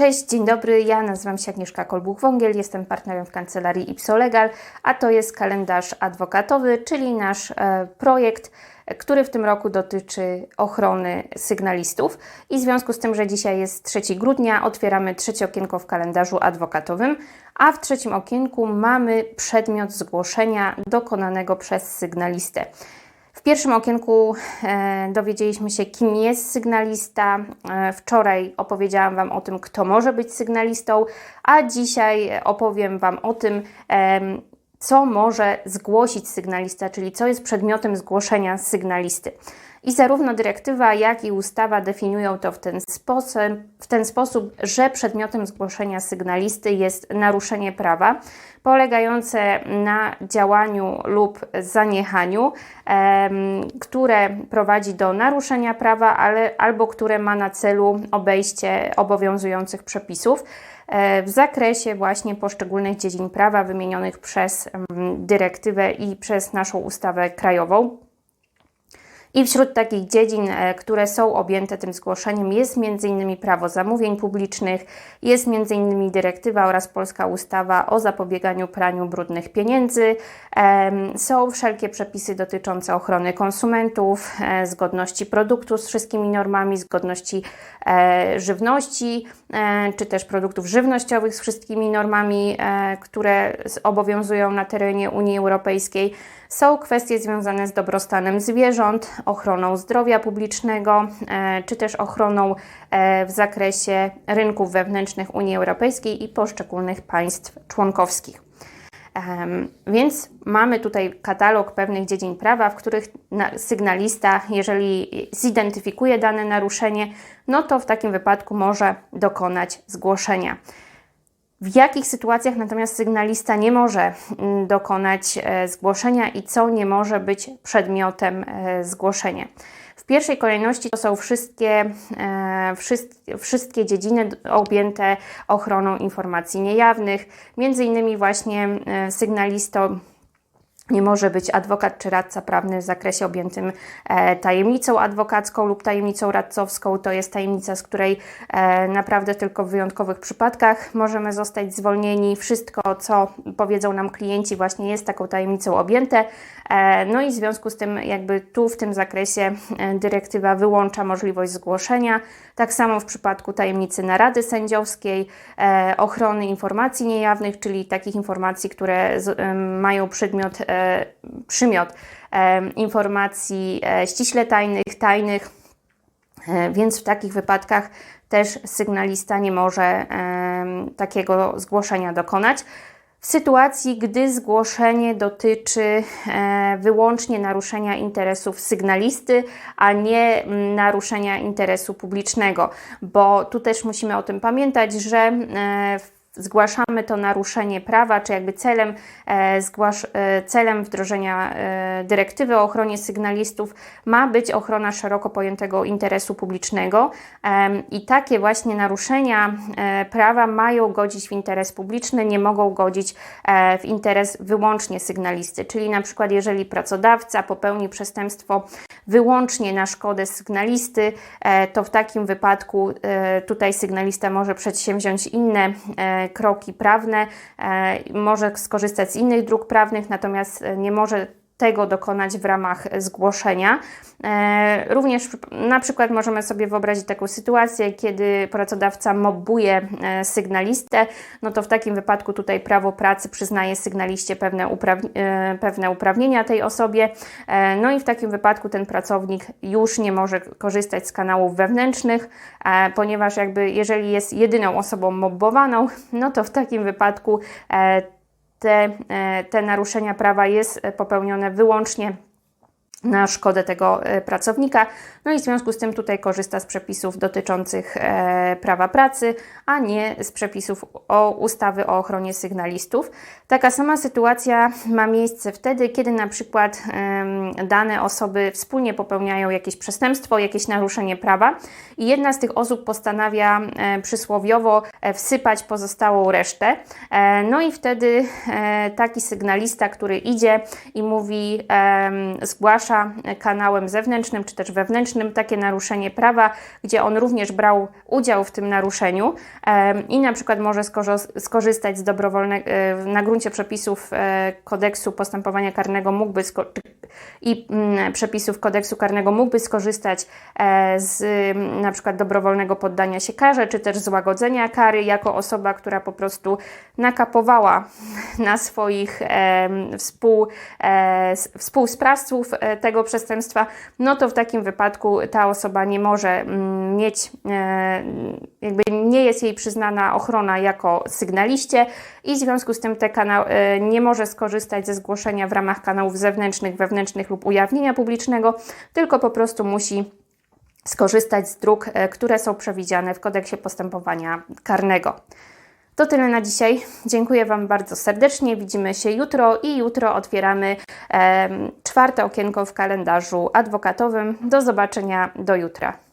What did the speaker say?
Cześć, dzień dobry. Ja nazywam się Agnieszka Kolbuch-Wągiel, jestem partnerem w kancelarii Ipsolegal, a to jest kalendarz adwokatowy, czyli nasz e, projekt, który w tym roku dotyczy ochrony sygnalistów. I w związku z tym, że dzisiaj jest 3 grudnia, otwieramy trzecie okienko w kalendarzu adwokatowym, a w trzecim okienku mamy przedmiot zgłoszenia dokonanego przez sygnalistę. W pierwszym okienku e, dowiedzieliśmy się, kim jest sygnalista. E, wczoraj opowiedziałam Wam o tym, kto może być sygnalistą, a dzisiaj opowiem Wam o tym, e, co może zgłosić sygnalista, czyli co jest przedmiotem zgłoszenia sygnalisty. I zarówno dyrektywa, jak i ustawa definiują to w ten sposób, w ten sposób że przedmiotem zgłoszenia sygnalisty jest naruszenie prawa polegające na działaniu lub zaniechaniu, które prowadzi do naruszenia prawa, ale, albo które ma na celu obejście obowiązujących przepisów e, w zakresie właśnie poszczególnych dziedzin prawa wymienionych przez dyrektywę i przez naszą ustawę krajową. I wśród takich dziedzin, e, które są objęte tym zgłoszeniem, jest m.in. prawo zamówień publicznych, jest m.in. dyrektywa oraz polska ustawa o zapobieganiu praniu brudnych pieniędzy, są wszelkie przepisy dotyczące ochrony konsumentów, e, zgodności produktu z wszystkimi normami, zgodności e, żywności, czy też produktów żywnościowych z wszystkimi normami, które obowiązują na terenie Unii Europejskiej. Są kwestie związane z dobrostanem zwierząt, ochroną zdrowia publicznego, e, czy też ochroną e, w zakresie rynków wewnętrznych Unii Europejskiej i poszczególnych państw członkowskich. Więc mamy tutaj katalog pewnych dziedzin prawa, w których sygnalista, jeżeli zidentyfikuje dane naruszenie, no to w takim wypadku może dokonać zgłoszenia. W jakich sytuacjach natomiast sygnalista nie może mm, dokonać e, zgłoszenia i co nie może być przedmiotem e, zgłoszenia? W pierwszej kolejności to są wszystkie, e, wszystkie dziedziny objęte ochroną informacji niejawnych, między innymi właśnie sygnalistą nie może być adwokat czy radca prawny w zakresie objętym e, tajemnicą adwokacką lub tajemnicą radcowską. To jest tajemnica, z której e, naprawdę tylko w wyjątkowych przypadkach możemy zostać zwolnieni. Wszystko, co powiedzą nam klienci, właśnie jest taką tajemnicą objęte. E, no i w związku z tym, jakby tu w tym zakresie dyrektywa wyłącza możliwość zgłoszenia. Tak samo w przypadku tajemnicy narady sędziowskiej, ochrony informacji niejawnych, czyli takich informacji, które mają przedmiot przymiot informacji e, ściśle tajnych, tajnych, e, więc w takich wypadkach też sygnalista nie może takiego zgłoszenia dokonać. W sytuacji, gdy zgłoszenie dotyczy e, wyłącznie naruszenia interesów sygnalisty, a nie naruszenia interesu publicznego, bo tu też musimy o tym pamiętać, że w zgłaszamy to naruszenie prawa, czy jakby celem, e, zgłasz, e, celem wdrożenia e, dyrektywy o ochronie sygnalistów ma być ochrona szeroko pojętego interesu publicznego. I takie właśnie naruszenia prawa mają godzić w interes publiczny, nie mogą godzić w interes wyłącznie sygnalisty, czyli na przykład jeżeli pracodawca popełni przestępstwo wyłącznie na szkodę sygnalisty, to w takim wypadku tutaj sygnalista może przedsięwziąć inne kroki prawne, e, może skorzystać z innych dróg prawnych, natomiast nie może tego dokonać w ramach zgłoszenia. E, również na przykład możemy sobie wyobrazić taką sytuację, kiedy pracodawca mobbuje e, sygnalistę, no to w takim wypadku tutaj prawo pracy przyznaje sygnaliście pewne, e, pewne uprawnienia tej osobie, no i w takim wypadku ten pracownik już nie może korzystać z kanałów wewnętrznych, ponieważ jakby jeżeli jest jedyną osobą mobbowaną, no to w takim wypadku te, e, te naruszenia prawa jest popełnione wyłącznie na szkodę tego e, pracownika. No i w związku z tym tutaj korzysta z przepisów dotyczących e, prawa pracy, a nie z przepisów o ustawy o ochronie sygnalistów. Taka sama sytuacja ma miejsce wtedy, kiedy na przykład dane osoby wspólnie popełniają jakieś przestępstwo, jakieś naruszenie prawa i jedna z tych osób postanawia e, przysłowiowo wsypać pozostałą resztę. No i wtedy taki sygnalista, który idzie i mówi, zgłasza kanałem zewnętrznym czy też wewnętrznym takie naruszenie prawa, gdzie on również brał udział w tym naruszeniu i na przykład może skorzystać z dobrowolnego, na gruncie przepisów e, kodeksu postępowania karnego mógłby sko- i mm, przepisów kodeksu karnego mógłby skorzystać e, z mm, na przykład dobrowolnego poddania się karze, czy też złagodzenia kary jako osoba, która po prostu nakapowała na swoich współ, e, współsprawców e, tego przestępstwa, no to w takim wypadku ta osoba nie może mm, mieć, e, jakby nie jest jej przyznana ochrona jako sygnaliście i w związku z tym te kanał, e, nie może skorzystać ze zgłoszenia w ramach kanałów zewnętrznych, wewnętrznych lub ujawnienia publicznego, tylko po prostu musi skorzystać z dróg, e, które są przewidziane w kodeksie postępowania karnego. To tyle na dzisiaj. Dziękuję Wam bardzo serdecznie. Widzimy się jutro i jutro otwieramy em, czwarte okienko w kalendarzu adwokatowym. Do zobaczenia do jutra.